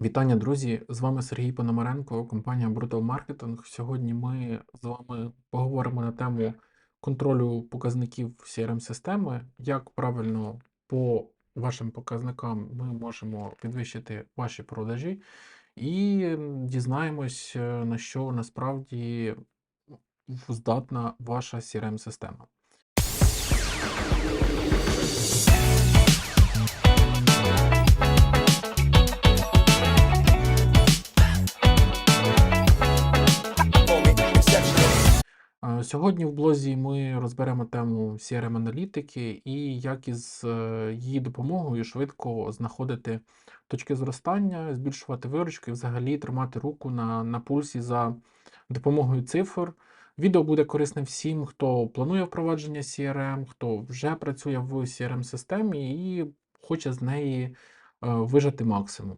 Вітання, друзі! З вами Сергій Пономаренко, компанія Brutal Marketing. Сьогодні ми з вами поговоримо на тему контролю показників CRM-системи, як правильно по вашим показникам ми можемо підвищити ваші продажі, і дізнаємось, е, на що насправді здатна ваша CRM-система. Е, Сьогодні в блозі ми розберемо тему CRM-аналітики і як із е, її допомогою швидко знаходити точки зростання, збільшувати виручки, взагалі тримати руку на, на пульсі за допомогою цифр. Відео буде корисне всім, хто планує впровадження CRM, хто вже працює в CRM-системі і хоче з неї е, вижати максимум.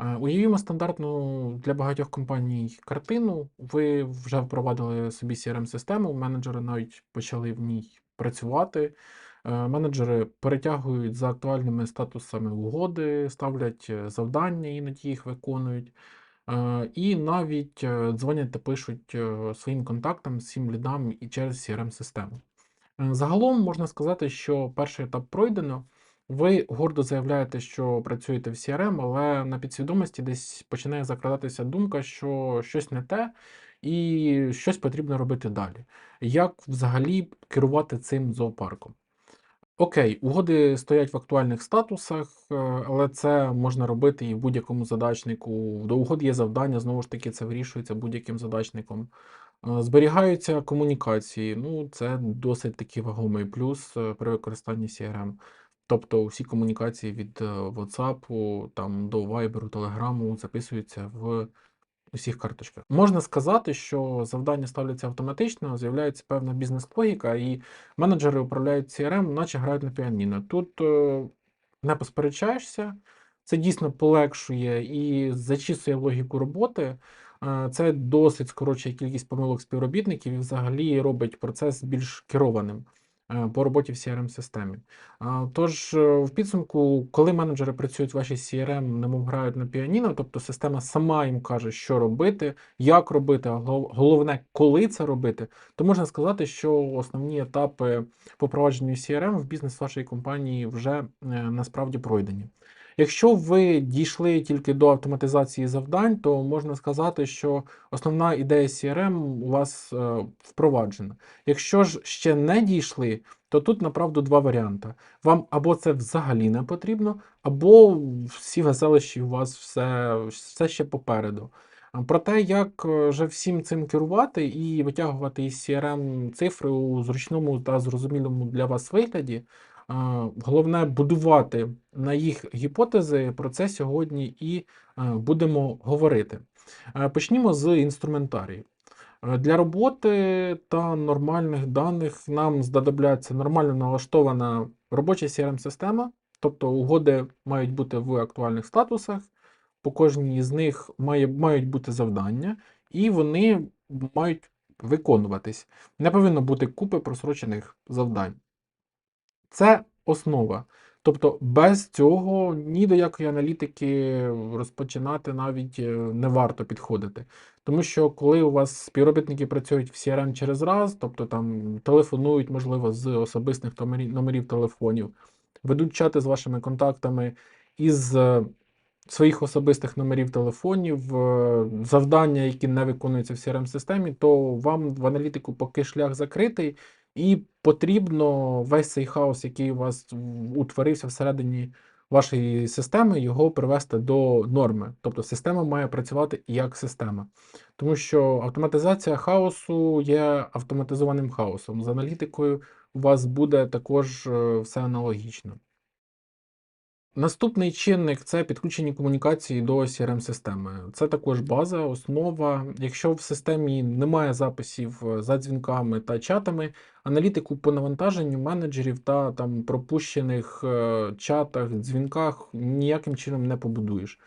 Е, Уявімо стандартну для багатьох компаній картину. Ви вже впровадили собі CRM-систему, менеджери навіть почали в ній працювати. Е, Менеджери перетягують за актуальними статусами угоди, ставлять е, завдання, іноді їх виконують. І навіть дзвонять та пишуть своїм контактам, всім лідам і через CRM-систему. Загалом можна сказати, що перший етап пройдено. Ви гордо заявляєте, що працюєте в CRM, але на підсвідомості десь починає закрадатися думка, що щось не те і щось потрібно робити далі. Як взагалі керувати цим зоопарком? Окей, угоди стоять в актуальних статусах, е, але це можна робити і в будь-якому задачнику. До угод є завдання, знову ж таки, це вирішується будь-яким задачником. Е, Зберігаються комунікації. Ну, це досить таки вагомий плюс е, при використанні CRM. Тобто всі комунікації від е, WhatsApp там, до Viber, Telegram записуються в усіх карточках. Можна сказати, що завдання ставляться автоматично, з'являється певна бізнес-логіка, і менеджери управляють CRM, наче грають на піаніно. Тут е, не посперечаєшся, це дійсно полегшує і зачісує логіку роботи. Е, Це досить скорочує кількість помилок співробітників і взагалі робить процес більш керованим по роботі в CRM-системі. Тож, е, в підсумку, коли менеджери працюють в вашій CRM, немов грають на піаніно, тобто система сама їм каже, що робити, як робити, а головне, коли це робити, то можна сказати, що основні етапи по провадженню CRM в бізнес вашої компанії вже е, насправді пройдені. Якщо ви дійшли тільки до автоматизації завдань, то можна сказати, що основна ідея CRM у вас е, впроваджена. Якщо ж ще не дійшли, то тут направду два варіанти. Вам або це взагалі не потрібно, або всі веселищі у вас все, все ще попереду. Про те, як е, же всім цим керувати і витягувати із CRM цифри у зручному та зрозумілому для вас вигляді. Головне будувати на їх гіпотези. Про це сьогодні і е, будемо говорити. Е, Почнімо з інструментарію. Е, Для роботи та нормальних даних нам знадобляться нормально налаштована робоча CRM-система, тобто угоди мають бути в актуальних статусах, по кожній з них має, мають бути завдання, і вони мають виконуватись. Не повинно бути купи просрочених завдань. Це основа. Тобто без цього ні до якої аналітики розпочинати навіть е, не варто підходити. Тому що коли у вас співробітники працюють в CRM через раз, тобто там телефонують, можливо, з особистих номерів, телефонів, ведуть чати з вашими контактами із е, своїх особистих номерів телефонів, е, завдання, які не виконуються в CRM-системі, то вам в аналітику поки шлях закритий, і потрібно весь цей хаос, який у вас утворився всередині вашої системи, його привести до норми. Тобто система має працювати як система. Тому що автоматизація хаосу є автоматизованим хаосом. З аналітикою у вас буде також е, все аналогічно. Наступний чинник це підключені комунікації до CRM-системи. Це також база, основа. Якщо в системі немає записів е, за дзвінками та чатами, аналітику по навантаженню менеджерів та там пропущених е, чатах, дзвінках ніяким чином не побудуєш.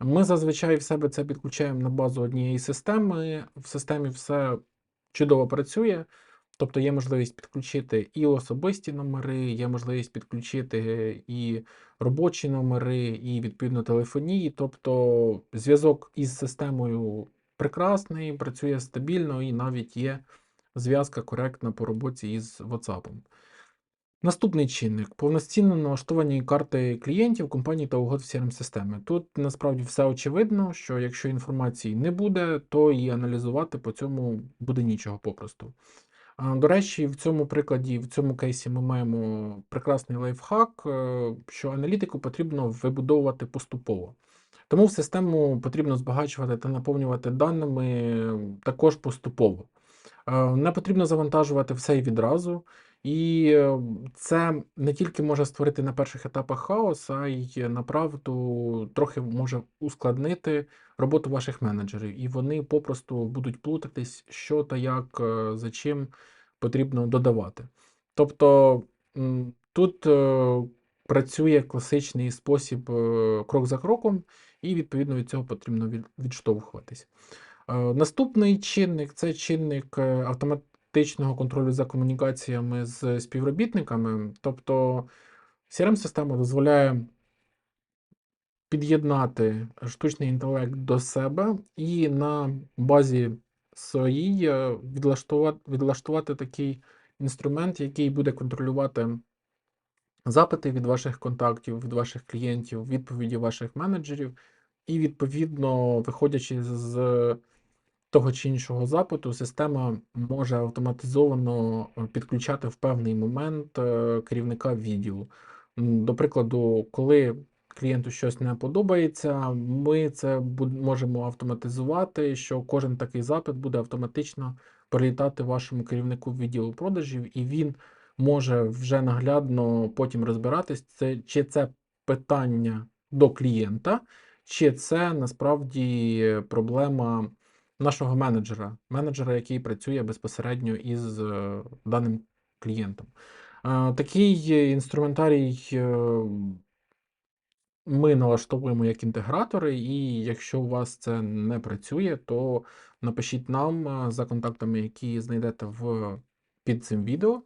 Ми зазвичай в себе це підключаємо на базу однієї системи. В системі все чудово працює. Тобто є можливість підключити і особисті номери, є можливість підключити і робочі номери, і відповідно телефонії. Тобто зв'язок із системою прекрасний, працює стабільно і навіть є зв'язка коректна по роботі із WhatsApp. Наступний чинник повноцінно налаштовані карти клієнтів, компаній та угод в crm системи. Тут насправді все очевидно, що якщо інформації не буде, то і аналізувати по цьому буде нічого попросту. До речі, в цьому прикладі, в цьому кейсі ми маємо прекрасний лайфхак, е, що аналітику потрібно вибудовувати поступово. Тому в систему потрібно збагачувати та наповнювати даними також поступово. Е, Не потрібно завантажувати все і відразу. І е, це не тільки може створити на перших етапах хаос, а й направду трохи може ускладнити роботу ваших менеджерів, і вони попросту будуть плутатись, що та як, е, за чим потрібно додавати. Тобто тут працює класичний спосіб крок за кроком, і відповідно від цього потрібно відштовхуватись. Е, Наступний чинник це чинник е, автоматичного контролю за комунікаціями з співробітниками. Тобто CRM-система дозволяє під'єднати штучний інтелект до себе і на базі своїй е, відлаштувати, відлаштувати такий інструмент, який буде контролювати запити від ваших контактів, від ваших клієнтів, відповіді ваших менеджерів, і, відповідно, виходячи з того чи іншого запиту, система може автоматизовано е, підключати в певний момент е, керівника відділу. До прикладу, коли клієнту щось не подобається, ми це можемо автоматизувати, що кожен такий запит буде автоматично прилітати вашому керівнику відділу продажів, і він може вже наглядно потім розбиратись, це, чи це питання до клієнта, чи це насправді проблема нашого менеджера, менеджера, який працює безпосередньо із е, даним клієнтом. Е, Такий інструментарій е, ми налаштовуємо як інтегратори, і якщо у вас це не працює, то напишіть нам за контактами, які знайдете в, під цим відео,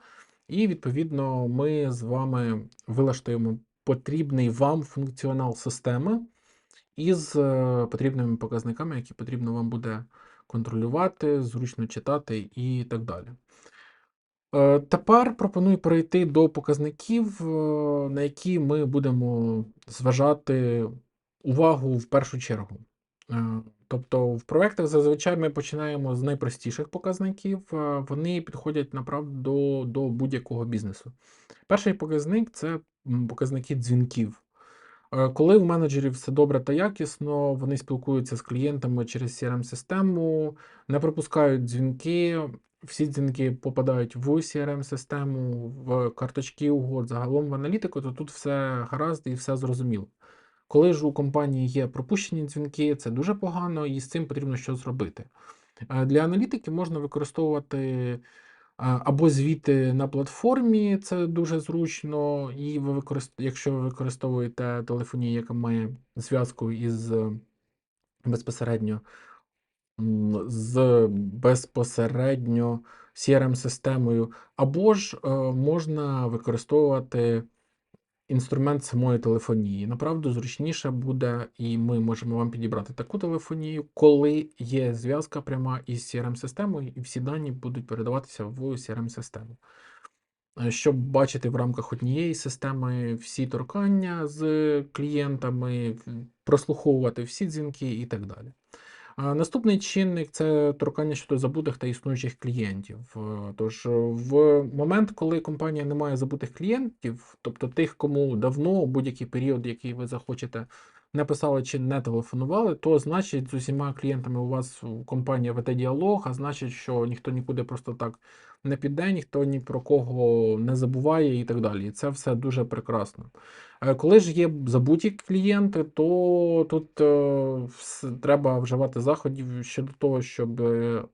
і відповідно ми з вами вилаштуємо потрібний вам функціонал системи із е, потрібними показниками, які потрібно вам буде контролювати, зручно читати і так далі. Е, Тепер пропоную перейти до показників, е, на які ми будемо зважати увагу в першу чергу. Тобто в проєктах зазвичай ми починаємо з найпростіших показників, вони підходять направду до, до будь-якого бізнесу. Перший показник це показники дзвінків. Е, Коли у менеджерів все добре та якісно, вони спілкуються з клієнтами через CRM-систему, не пропускають дзвінки, всі дзвінки попадають в CRM-систему, в карточки угод, загалом в аналітику, то тут все гаразд і все зрозуміло. Коли ж у компанії є пропущені дзвінки, це дуже погано, і з цим потрібно щось зробити. Е, Для аналітики можна використовувати або звіти на платформі, це дуже зручно, і ви використ... якщо ви використовуєте телефонію, яка має зв'язку із е, безпосередньо з безпосередньо CRM-системою, або ж е, можна використовувати інструмент самої телефонії. Направду зручніше буде, і ми можемо вам підібрати таку телефонію, коли є зв'язка пряма із CRM-системою, і всі дані будуть передаватися в CRM-систему. Е, Щоб бачити в рамках однієї системи всі торкання з клієнтами, прослуховувати всі дзвінки і так далі. Наступний чинник це торкання щодо забутих та існуючих клієнтів. Е, Тож, е, в момент, коли компанія не має забутих клієнтів, тобто тих, кому давно, будь-який період, який ви захочете, не писали чи не телефонували, то значить з усіма клієнтами у вас компанія веде діалог, а значить, що ніхто нікуди просто так не піде, ніхто ні про кого не забуває і так далі. І це все дуже прекрасно. Е, Коли ж є забуті клієнти, то тут е, треба вживати заходів щодо того, щоб е,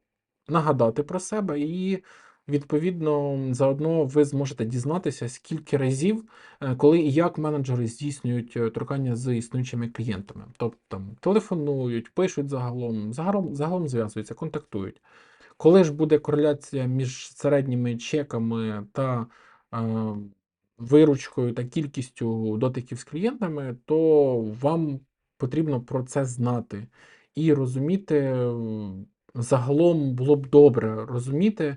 нагадати про себе, і відповідно заодно ви зможете дізнатися, скільки разів, е, коли і як менеджери здійснюють е, торкання з існуючими клієнтами. Тобто телефонують, пишуть загалом, загалом, загалом зв'язуються, контактують. Коли ж буде кореляція між середніми чеками та е, виручкою та кількістю дотиків з клієнтами, то вам потрібно про це знати і розуміти. Загалом було б добре розуміти,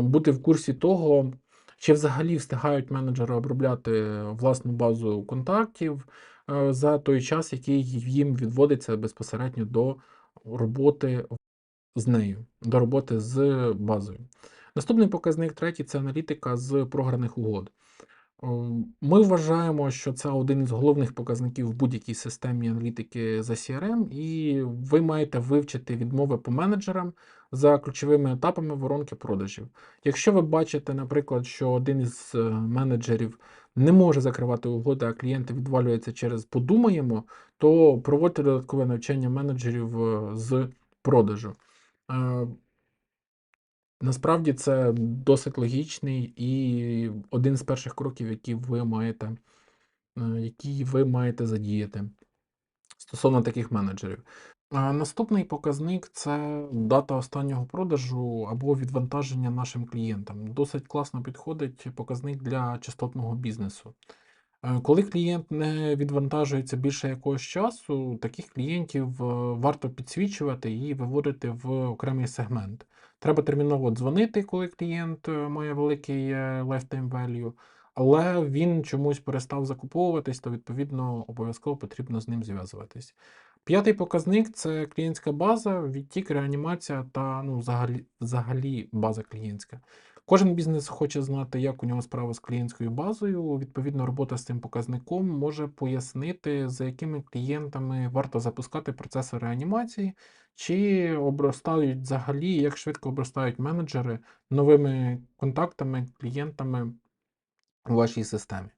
бути в курсі того, чи взагалі встигають менеджери обробляти власну базу контактів е, за той час, який їм відводиться безпосередньо до роботи з нею, до роботи з базою. Наступний показник третій це аналітика з програних угод. Ем, Ми вважаємо, що це один із головних показників в будь-якій системі аналітики за CRM, і ви маєте вивчити відмови по менеджерам за ключовими етапами воронки продажів. Якщо ви бачите, наприклад, що один із е, менеджерів не може закривати угоди, а клієнти відвалюються через подумаємо, то проводьте додаткове навчання менеджерів е, з продажу. Насправді це досить логічний і один з перших кроків, які ви маєте, е, які ви маєте задіяти стосовно таких менеджерів. Наступний показник це дата останнього продажу або відвантаження нашим клієнтам. Досить класно підходить показник для частотного бізнесу. Е, Коли клієнт не відвантажується більше якогось часу, таких клієнтів е, варто підсвічувати і виводити в окремий сегмент. Треба терміново дзвонити, коли клієнт е, має великий е, lifetime value, але він чомусь перестав закуповуватись, то відповідно обов'язково потрібно з ним зв'язуватись. П'ятий показник це клієнтська база, відтік, реанімація та ну, взагалі, взагалі база клієнтська. Кожен бізнес хоче знати, як у нього справа з клієнтською базою. Відповідно, робота з цим показником може пояснити, за якими клієнтами варто запускати процеси реанімації, чи обростають взагалі, як швидко обростають менеджери новими контактами, клієнтами у вашій системі.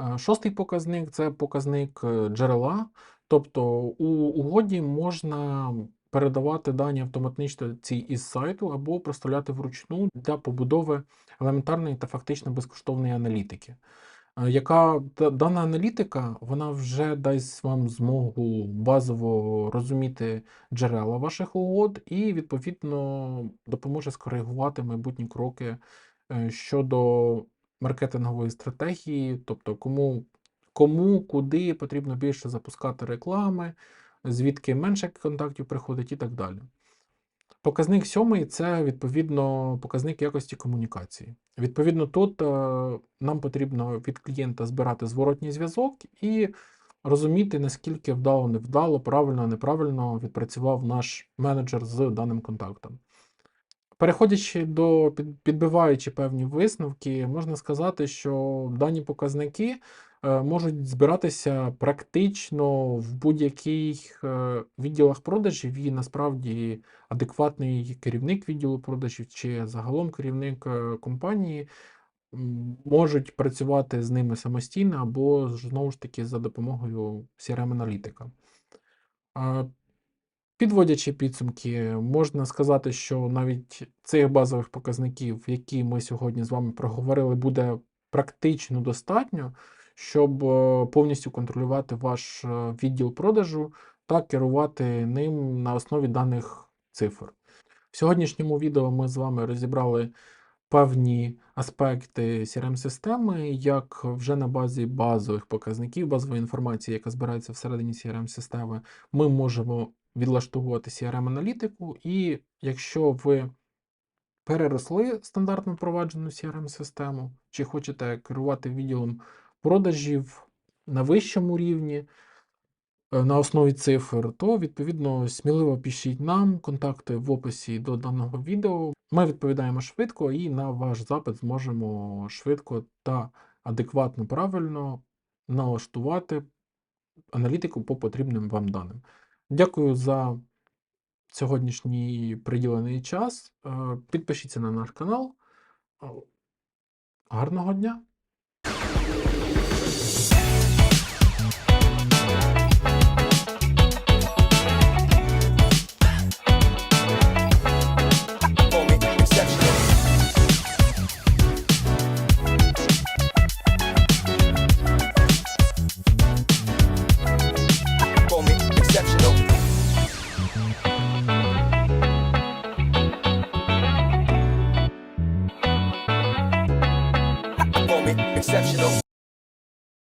Е, Шостий показник це показник е, джерела. Тобто у угоді можна передавати дані автоматично ці із сайту або проставляти вручну для побудови елементарної та фактично безкоштовної аналітики. Е, Яка дана аналітика вона вже дасть вам змогу базово розуміти джерела ваших угод і, відповідно, допоможе скоригувати майбутні кроки е, щодо маркетингової стратегії, тобто кому, кому куди потрібно більше запускати реклами, звідки менше контактів приходить і так далі. Показник сьомий це відповідно показник якості комунікації. Відповідно, тут е, нам потрібно від клієнта збирати зворотній зв'язок і розуміти, наскільки вдало, невдало, правильно, неправильно відпрацював наш менеджер з даним контактом. Переходячи до підбиваючи певні висновки, можна сказати, що дані показники можуть збиратися практично в будь-яких е, відділах продажів, і насправді адекватний керівник відділу продажів чи загалом керівник е, компанії можуть працювати з ними самостійно або знову ж таки за допомогою CRM-аналітика. Підводячи підсумки, можна сказати, що навіть цих базових показників, які ми сьогодні з вами проговорили, буде практично достатньо, щоб е, повністю контролювати ваш е, відділ продажу та керувати ним на основі даних цифр. В сьогоднішньому відео ми з вами розібрали певні аспекти CRM-системи, як вже на базі базових показників, базової інформації, яка збирається всередині CRM-системи, ми можемо відлаштовувати CRM-аналітику, і якщо ви переросли стандартно впроваджену CRM-систему, чи хочете керувати відділом продажів на вищому рівні, е, на основі цифр, то відповідно сміливо пишіть нам контакти в описі до даного відео. Ми відповідаємо швидко і на ваш запит зможемо швидко та адекватно правильно налаштувати аналітику по потрібним вам даним. Дякую за сьогоднішній приділений час. Е, Підпишіться на наш канал. Е, Гарного дня!